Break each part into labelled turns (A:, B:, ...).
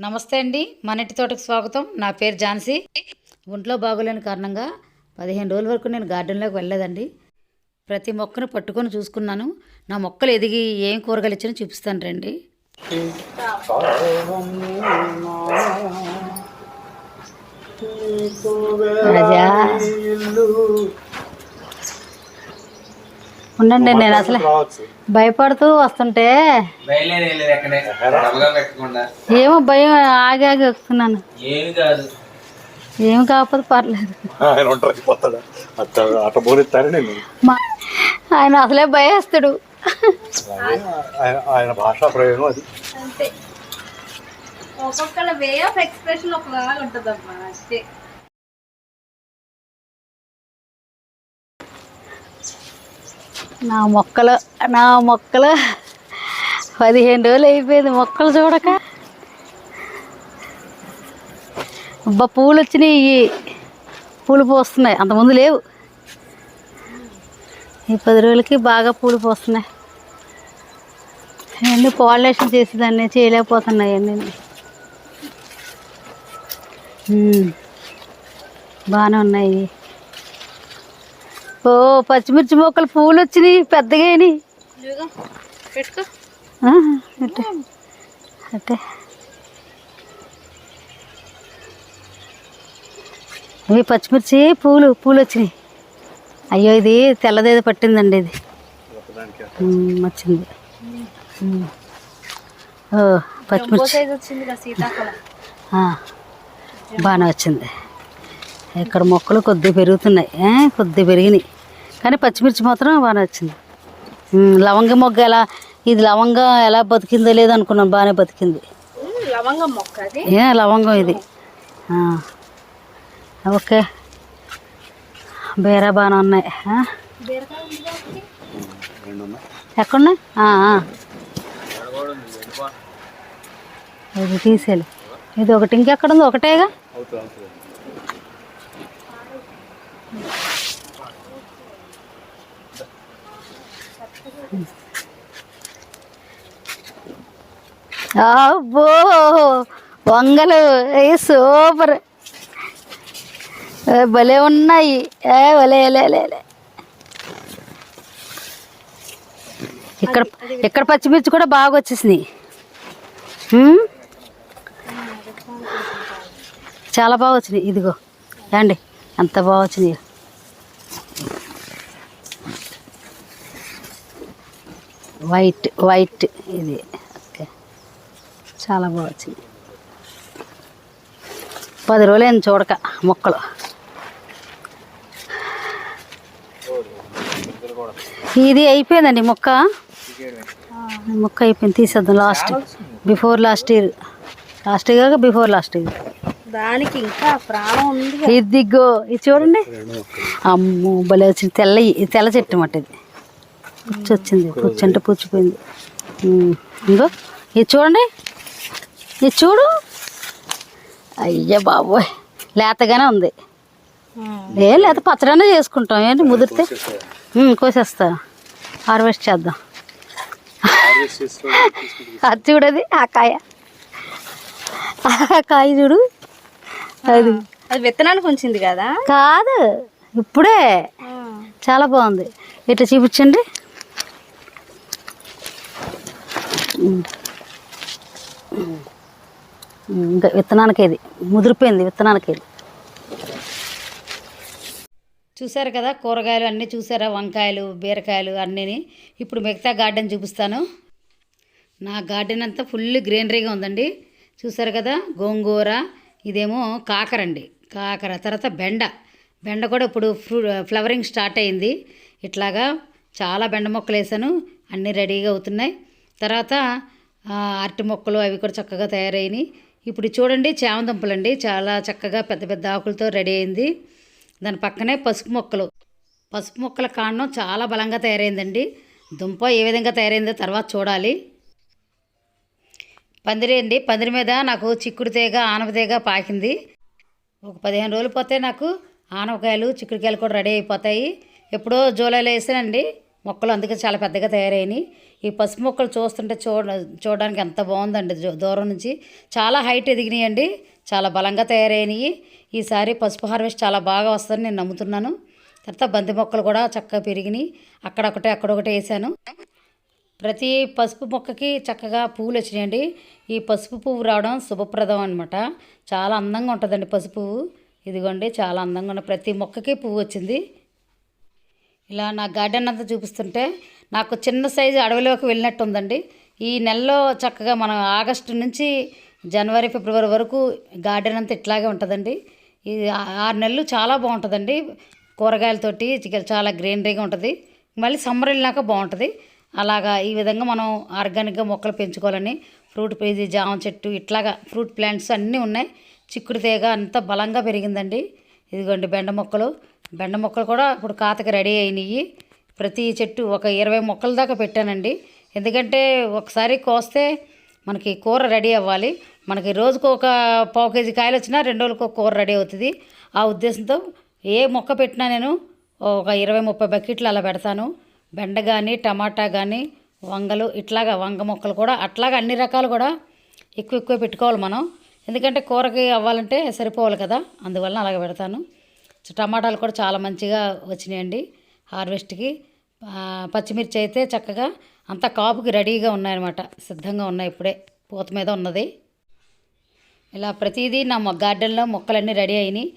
A: నమస్తే అండి మన ఇంటి తోటకు స్వాగతం. నా పేరు ఝాన్సీ. ఒంట్లో బాగోలేని కారణంగా పదిహేను రోజుల వరకు నేను గార్డెన్లోకి వెళ్ళలేదండి. ప్రతి మొక్కను పట్టుకొని చూసుకున్నాను. నా మొక్కలు ఎదిగి ఏం కూరగాయలు ఇచ్చినా చూపిస్తాను రండి. రాజా. ఉండండి నేను అసలు భయపడుతూ వస్తుంటే. ఏమో భయం ఆగి ఆగి వస్తున్నాను.
B: ఏమి కాదు.
A: ఏం కాకపోతే పర్లేదు.
C: ఆయన
A: అసలే భయస్తుడు
C: ఆయన ఆయన భాషా ప్రయోగం అది.
D: అంతే. ఒక్కొక్కళ్ళ వే ఆఫ్ ఎక్స్ప్రెషన్ ఒకలాగా ఉంటుందమ్మా అంతే.
A: నా మొక్కలు నా మొక్కలు. పదిహేను రోజులు అయిపోయింది మొక్కలు చూడక. అబ్బా పూలు వచ్చినాయి. పూలు పోస్తున్నాయి. అంతకుముందు లేవు. ఈ పది రోజులకి బాగా పూలు పోస్తున్నాయి. అన్నీ పాలినేషన్ చేసేదాన్ని చేయలేకపోతున్నాయి అన్నీ. బాగానే ఉన్నాయి. ఓ పచ్చిమిర్చి మొక్కలు పూలు వచ్చినాయి పెద్దగా అయినాయి. అట్టే ఇవి పచ్చిమిర్చి పూలు పూలు వచ్చినాయి. అయ్యో ఇది తెల్లదేది పట్టిందండి ఇది. వచ్చింది. ఓ పచ్చిమిర్చి. బాగానే వచ్చింది. ఇక్కడ మొక్కలు కొద్దిగా పెరుగుతున్నాయి. కొద్దిగా పెరిగినాయి. కానీ పచ్చిమిర్చి మాత్రం బాగానే వచ్చింది ఉమ్, లవంగ మొగ్గ ఎలా ఇది లవంగ ఎలా బతికిందో లేదో అనుకున్నాను బాగానే బతికింది.
D: లవంగం మొక్క
A: ఏ లవంగం ఇది. ఆ, ఓకే. బేరా బాగానే ఉన్నాయి. ఎక్కడున్నాయి. ఇది తీసేయాలి. ఇది ఒకటి ఇంకెక్కడ ఉంది ఒకటేగా అబ్బో వంగలు ఏ సూపర్. భలే ఉన్నాయి. ఏ భలే లే, ఇక్కడ ఇక్కడ పచ్చిమిర్చి కూడా బాగా వచ్చేసినాయి. చాలా బాగా వచ్చినాయి. ఇదిగో రండి. ఎంత బాగా వచ్చినాయి. వైట్ వైట్ ఇది. ఓకే. చాలా బాగా వచ్చింది. పది రోజులైంది చూడక మొక్కలు. ఇది అయిపోయిందండి మొక్క? మొక్క అయిపోయింది తీసేద్దాం last. Before last year last year before last year
D: దానికి ఇంకా ప్రాణం ఉంది.
A: ఇదిగో ఇది చూడండి. అమ్మో భలే వచ్చింది. తెల్ల తెల్ల చెట్టు అన్నమాట ఇది. పుచ్చి వచ్చింది పుచ్చి అంటే పుచ్చిపోయింది ఇంకో ఇది చూడండి. ఇది చూడు. అయ్యా బాబోయ్ లేతగానే ఉంది. ఏ లేత పచ్చడనే చేసుకుంటాం. ఏంటి ముదిరితే? కోసేస్తా. హార్వెస్ట్ చేద్దాం. అది చూడది ఆ కాయ. ఆ కాయ చూడు. అది.
D: అది విత్తనానికి ఉంచింది కదా?
A: కాదు ఇప్పుడే. చాలా బాగుంది. ఇట్లా చూపించండి. ఇంకా విత్తనానికి ఇది ముదిరిపోయింది విత్తనానికి ఇది చూసారు కదా కూరగాయలు అన్నీ చూసారా? వంకాయలు బీరకాయలు అన్నీని. ఇప్పుడు మిగతా గార్డెన్ చూపిస్తాను. నా గార్డెన్ అంతా ఫుల్ గ్రీనరీగా ఉందండి. చూసారు కదా గోంగూర ఇదేమో కాకర అండి. కాకర తర్వాత బెండ. బెండ కూడా ఇప్పుడు ఫ్రూ ఫ్లవరింగ్ స్టార్ట్ అయింది. ఇట్లాగా చాలా బెండ మొక్కలు వేసాను. అన్నీ రెడీగా అవుతున్నాయి. తర్వాత అరటి మొక్కలు అవి కూడా చక్కగా తయారైనాయి. ఇప్పుడు చూడండి చామదుంపలు అండి. చాలా చక్కగా పెద్ద పెద్ద ఆకులతో రెడీ అయింది. దాని పక్కనే పసుపు మొక్కలు. పసుపు మొక్కల కాండం చాలా బలంగా తయారైందండి. దుంప ఏ విధంగా తయారైందో తర్వాత చూడాలి. పందిరి అండి. పందిరి మీద నాకు చిక్కుడు తీగ ఆనప తీగ పాకింది. ఒక పదిహేను రోజులు పోతే నాకు. ఆనపకాయలు చిక్కుడుకాయలు కూడా రెడీ అయిపోతాయి. ఎప్పుడో జూలైలో వేసానండి. మొక్కలు అందుకే చాలా పెద్దగా తయారైనాయి. ఈ పసుపు మొక్కలు చూస్తుంటే చూడ చూడడానికి ఎంత బాగుందండి. దూరం నుంచి చాలా హైట్ ఎదిగినాయండి. చాలా బలంగా తయారైనవి ఈసారి పసుపు హార్వెస్ట్ చాలా బాగా వస్తుందని నేను నమ్ముతున్నాను. తర్వాత బంతి మొక్కలు కూడా చక్కగా పెరిగినాయి. అక్కడొకటే అక్కడొకటి వేసాను. ప్రతి పసుపు మొక్కకి చక్కగా పువ్వులు వచ్చినాయండి. ఈ పసుపు పువ్వు రావడం శుభప్రదం అనమాట చాలా అందంగా ఉంటుందండి పసుపు పువ్వు. ఇదిగోండి చాలా అందంగా ఉన్న ప్రతి మొక్కకి పువ్వు వచ్చింది. ఇలా నా గార్డెన్ అంతా చూపిస్తుంటే నాకు చిన్న సైజు అడవిలోకి వెళ్ళినట్టు ఉందండి. ఈ నెలలో చక్కగా మనం ఆగస్టు నుంచి జనవరి ఫిబ్రవరి వరకు గార్డెన్ అంతా ఇట్లాగే ఉంటుందండి. ఈ ఆరు నెలలు చాలా బాగుంటుందండి. కూరగాయలతోటి చాలా గ్రీనరీగా ఉంటుంది. మళ్ళీ సమ్మర్ వెళ్ళినాక బాగుంటుంది. అలాగా ఈ విధంగా మనం ఆర్గానిక్గా మొక్కలు పెంచుకోవాలని ఫ్రూట్ ఇది జామ చెట్టు ఇట్లాగా ఫ్రూట్ ప్లాంట్స్ అన్నీ ఉన్నాయి. చిక్కుడు తీగ అంతా బలంగా పెరిగిందండి. ఇదిగోండి బెండ మొక్కలు. బెండ మొక్కలు కూడా ఇప్పుడు కాతకి రెడీ అయినాయి ప్రతి చెట్టు ఒక ఇరవై మొక్కల దాకా పెట్టానండి. ఎందుకంటే ఒకసారి కోస్తే మనకి కూర రెడీ అవ్వాలి. మనకి రోజుకు ఒక పావు కేజీ కాయలు వచ్చినా రెండు రోజులకు ఒక కూర రెడీ అవుతుంది. ఆ ఉద్దేశంతో ఏ మొక్క పెట్టినా నేను ఒక ఇరవై ముప్పై బకెట్లు అలా పెడతాను. బెండ కానీ టమాటా కానీ వంగలు ఇట్లాగా వంగ మొక్కలు కూడా అట్లాగా అన్ని రకాలు కూడా ఎక్కువ ఎక్కువ పెట్టుకోవాలి మనం. ఎందుకంటే కూరకి అవ్వాలంటే సరిపోవాలి కదా అందువల్ల అలాగ పెడతాను. టమాటాలు కూడా చాలా మంచిగా వచ్చినాయండి హార్వెస్ట్కి. పచ్చిమిర్చి అయితే చక్కగా అంత కాపుకి రెడీగా ఉన్నాయన్నమాట సిద్ధంగా ఉన్నాయి ఇప్పుడే పూత మీద ఉన్నది. ఇలా ప్రతిదీ నా గార్డెన్లో మొక్కలన్నీ రెడీ అయినాయి.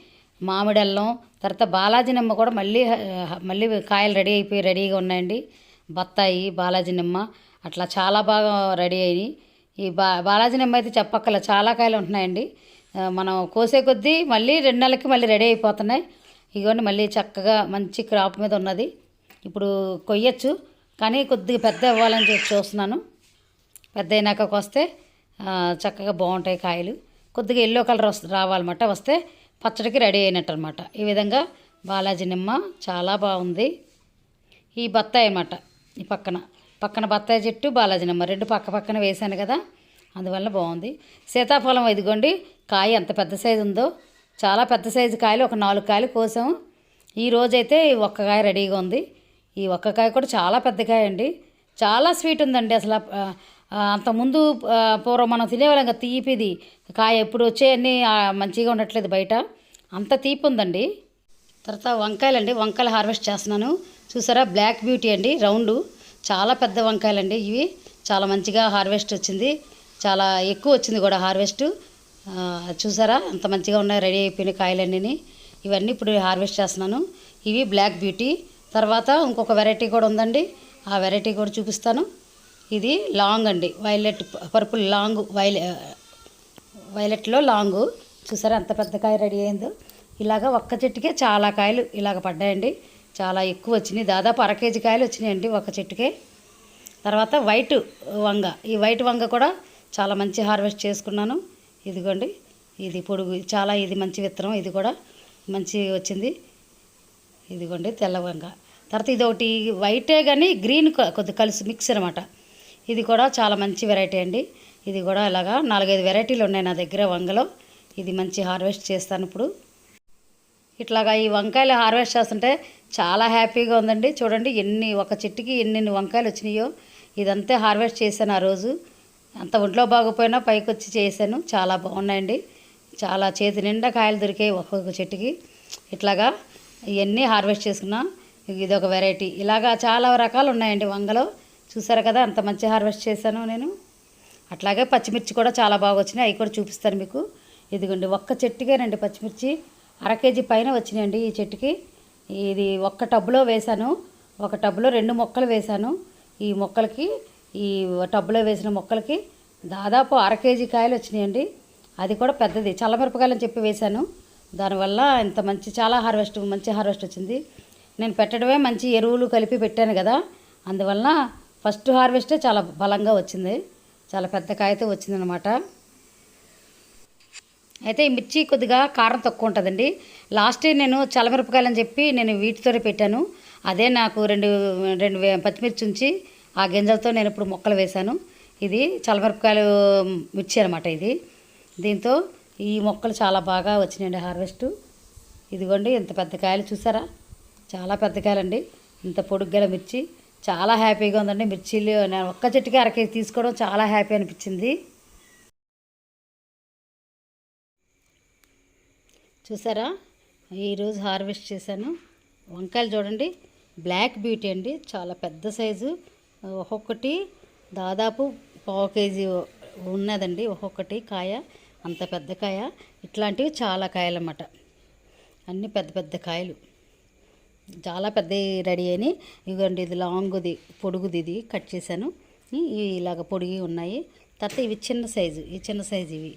A: మామిడి అల్లం తర్వాత బాలాజీ నిమ్మ కూడా మళ్ళీ మళ్ళీ కాయలు రెడీ అయిపోయి రెడీగా ఉన్నాయండి. బత్తాయి బాలాజీ నిమ్మ అట్లా చాలా బాగా రెడీ అయినాయి. ఈ బా బాలాజీ నిమ్మ అయితే చెప్పక్కల చాలా కాయలు ఉంటున్నాయండి. మనం కోసే కొద్దీ మళ్ళీ రెండు నెలలకి మళ్ళీ రెడీ అయిపోతున్నాయి. ఇగోండి మళ్ళీ చక్కగా మంచి క్రాప్ మీద ఉన్నది. ఇప్పుడు కొయ్యొచ్చు కానీ కొద్దిగా పెద్ద అవ్వాలని చెప్పి చూస్తున్నాను. పెద్ద అయినాక వస్తే చక్కగా బాగుంటాయి కాయలు. కొద్దిగా ఎల్లో కలర్ వస్తు రావాలన్నమాట వస్తే పచ్చడికి రెడీ అయినట్టు అనమాట ఈ విధంగా బాలాజీ నిమ్మ చాలా బాగుంది. ఈ బత్తాయి అన్నమాట ఈ పక్కన. పక్కన బత్తాయి చెట్టు బాలాజీ నిమ్మ రెండు పక్క పక్కన వేశాను కదా అందువల్ల బాగుంది. సీతాఫలం ఇదిగోండి కాయ ఎంత పెద్ద సైజు ఉందో. చాలా పెద్ద సైజు కాయలు ఒక నాలుగు కాయలు కోసాము ఈ రోజైతే ఈ ఒక్క కాయ రెడీగా ఉంది. ఈ ఒక్క కాయ కూడా చాలా పెద్ద కాయ అండి. చాలా స్వీట్ ఉందండి అసలు. అంతకుముందు పూర్వం మనం తినేవాళ్ళం కదా తీపిది. కాయ ఎప్పుడు వచ్చేయన్నీ మంచిగా ఉండట్లేదు బయట. అంత తీపి ఉందండి. తర్వాత వంకాయలండి. వంకాయలు హార్వెస్ట్ చేస్తున్నాను. చూసారా? బ్లాక్ బ్యూటీ అండి. రౌండ్. చాలా పెద్ద వంకాయలండి ఇవి. చాలా మంచిగా హార్వెస్ట్ వచ్చింది. చాలా ఎక్కువ వచ్చింది కూడా హార్వెస్ట్. చూసారా? అంత మంచిగా ఉన్నాయి రెడీ అయిపోయిన కాయలన్నీ ఇవన్నీ ఇప్పుడు హార్వెస్ట్ చేస్తున్నాను. ఇవి బ్లాక్ బ్యూటీ. తర్వాత ఇంకొక వెరైటీ కూడా ఉందండి. ఆ వెరైటీ కూడా చూపిస్తాను. ఇది లాంగ్ అండి. వైలెట్ పర్పుల్ లాంగ్ వైలె వైలెట్లో లాంగు. చూసారా ఎంత పెద్ద కాయ రెడీ అయిందో. ఇలాగ ఒక్క చెట్టుకే చాలా కాయలు ఇలాగ పడ్డాయండి. చాలా ఎక్కువ వచ్చినాయి. దాదాపు అర కేజీ కాయలు వచ్చినాయండి ఒక చెట్టుకే. తర్వాత వైట్ వంగ. ఈ వైట్ వంగ కూడా చాలా మంచి హార్వెస్ట్ చేసుకున్నాను. ఇదిగోండి. ఇది పొడుగు చాలా ఇది మంచి విత్తనం. ఇది కూడా మంచి వచ్చింది. ఇదిగోండి తెల్ల వంగ. తర్వాత ఇది ఒకటి వైటే కానీ గ్రీన్ కొద్ది కలిసి మిక్స్ అనమాట. ఇది కూడా చాలా మంచి వెరైటీ అండి. ఇది కూడా ఇలాగా నాలుగైదు వెరైటీలు ఉన్నాయి నా దగ్గర వంగలో. ఇది మంచి హార్వెస్ట్ చేస్తాను ఇప్పుడు. ఇట్లాగా ఈ వంకాయలు హార్వెస్ట్ చేస్తుంటే చాలా హ్యాపీగా ఉందండి. చూడండి ఎన్ని ఒక చెట్టుకి ఎన్నెన్ని వంకాయలు వచ్చినాయో. ఇదంతా హార్వెస్ట్ చేశాను ఆ రోజు. అంత ఒంట్లో బాగోపోయినా పైకి వచ్చి చేశాను. చాలా బాగున్నాయండి. చాలా చేతి నిండా కాయలు దొరికాయి ఒక్కొక్క చెట్టుకి. ఇట్లాగా ఇవన్నీ హార్వెస్ట్ చేసుకున్నా. ఇది ఒక వెరైటీ ఇలాగా చాలా రకాలు ఉన్నాయండి వంగలో. చూసారు కదా అంత మంచి హార్వెస్ట్ చేశాను నేను. అట్లాగే పచ్చిమిర్చి కూడా చాలా బాగా వచ్చినాయి. అవి కూడా చూపిస్తాను మీకు. ఇదిగోండి ఒక్క చెట్టుకేనండి పచ్చిమిర్చి అర కేజీ పైన వచ్చినాయండి ఈ చెట్టుకి. ఇది ఒక్క టబ్లో వేశాను. ఒక టబ్లో రెండు మొక్కలు వేశాను. ఈ మొక్కలకి ఈ టబ్లో వేసిన మొక్కలకి దాదాపు అర కేజీ కాయలు వచ్చినాయండి. అది కూడా పెద్దది. చల్లమిరపకాయలు అని చెప్పి వేశాను. దానివల్ల ఇంత మంచి చాలా హార్వెస్ట్ మంచి హార్వెస్ట్ వచ్చింది. నేను పెట్టడమే మంచి ఎరువులు కలిపి పెట్టాను కదా. అందువలన ఫస్ట్ హార్వెస్టే చాలా బలంగా వచ్చింది. చాలా పెద్ద కాయతో వచ్చిందనమాట అయితే ఈ మిర్చి కొద్దిగా కారం తక్కువ ఉంటుందండి. లాస్ట్ నేను చల్లమిరపకాయలు అని చెప్పి నేను వీటితోనే పెట్టాను. అదే నాకు రెండు రెండు వే- పచ్చిమిర్చి ఉంచి ఆ గింజలతో నేను ఇప్పుడు మొక్కలు వేశాను. ఇది చల్లమిరపకాయలు మిర్చి అనమాట ఇది. దీంతో ఈ మొక్కలు చాలా బాగా వచ్చినాయండి హార్వెస్ట్. ఇదిగోండి ఇంత పెద్ద కాయలు చూసారా? చాలా పెద్ద కాయలండి. ఇంత పొడుగ్గల మిర్చి. చాలా హ్యాపీగా ఉందండి. మిర్చీలు నేను ఒక్క చెట్టుకి అర కేజీ తీసుకోవడం చాలా హ్యాపీ అనిపించింది. చూసారా? ఈరోజు హార్వెస్ట్ చేశాను. వంకాయలు చూడండి. బ్లాక్ బ్యూటీ అండి. చాలా పెద్ద సైజు. ఒక్కొక్కటి దాదాపు పావు కేజీ ఉన్నదండి. ఒక్కొక్కటి కాయ. అంత పెద్ద కాయ. ఇట్లాంటివి చాలా కాయలు అన్నమాట అన్నీ పెద్ద పెద్ద కాయలు. చాలా పెద్ద రెడీ అయినాయి. ఇదిగోండి ఇది లాంగ్ది పొడుగుది ఇది కట్ చేశాను. ఇవి ఇలాగ పొడిగి ఉన్నాయి. తర్వాత ఇవి చిన్న సైజు ఈ చిన్న సైజు ఇవి.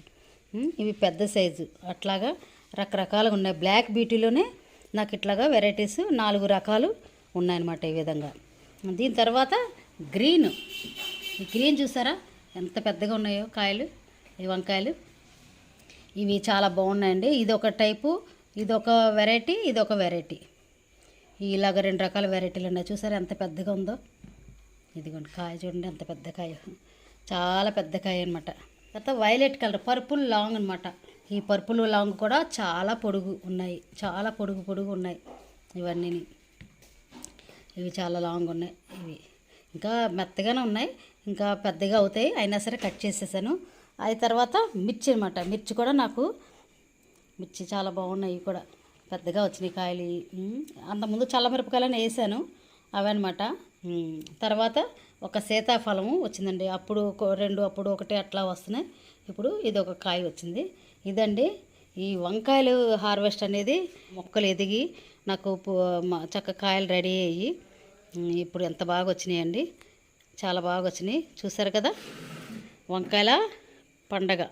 A: ఇవి పెద్ద సైజు. అట్లాగా రకరకాలుగా ఉన్నాయి. బ్లాక్ బ్యూటీలోనే నాకు ఇట్లాగా వెరైటీస్ నాలుగు రకాలు ఉన్నాయన్నమాట ఈ విధంగా. దీని తర్వాత గ్రీన్. ఈ గ్రీన్ చూసారా? ఎంత పెద్దగా ఉన్నాయో కాయలు ఈ వంకాయలు. ఇవి చాలా బాగున్నాయండి. ఇది ఒక టైపు ఇది ఒక వెరైటీ ఇది ఒక వెరైటీ. ఇలాగ రెండు రకాల వెరైటీలు ఉన్నాయి. చూసారా ఎంత పెద్దగా ఉందో? ఇదిగోండి కాయ చూడండి ఎంత పెద్ద కాయ. చాలా పెద్ద కాయ అనమాట తర్వాత వైలెట్ కలర్ పర్పుల్ లాంగ్ అనమాట ఈ పర్పుల్ లాంగ్ కూడా చాలా పొడుగు ఉన్నాయి. చాలా పొడుగు పొడుగు ఉన్నాయి ఇవన్నీ ఇవి చాలా లాంగ్ ఉన్నాయి. ఇవి ఇంకా మెత్తగానే ఉన్నాయి. ఇంకా పెద్దగా అవుతాయి. అయినా సరే కట్ చేసేసాను. అది తర్వాత మిర్చి అనమాట మిర్చి కూడా నాకు మిర్చి చాలా బాగున్నాయి ఇవి కూడా. పెద్దగా వచ్చినాయి కాయలు. అంతకుముందు చల్లమిరపకాయలని వేసాను. అవన్నమాట. తర్వాత ఒక సీతాఫలము వచ్చిందండి. అప్పుడు రెండు అప్పుడు ఒకటి అట్లా వస్తున్నాయి. ఇప్పుడు ఇది ఒక కాయ వచ్చింది. ఇదండి ఈ వంకాయలు హార్వెస్ట్ అనేది మొక్కలు ఎదిగి నాకు మ- చక్క కాయలు రెడీ అయ్యి ఇప్పుడు ఎంత బాగా వచ్చినాయండి. చాలా బాగా వచ్చినాయి. చూసారు కదా? వంకాయల పండగ.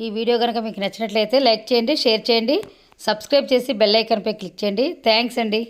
A: ఈ వీడియో కనుక మీకు నచ్చినట్లయితే లైక్ చేయండి షేర్ చేయండి. సబ్స్క్రైబ్ చేసి బెల్ ఐకాన్పై క్లిక్ చేయండి. థ్యాంక్స్ అండి.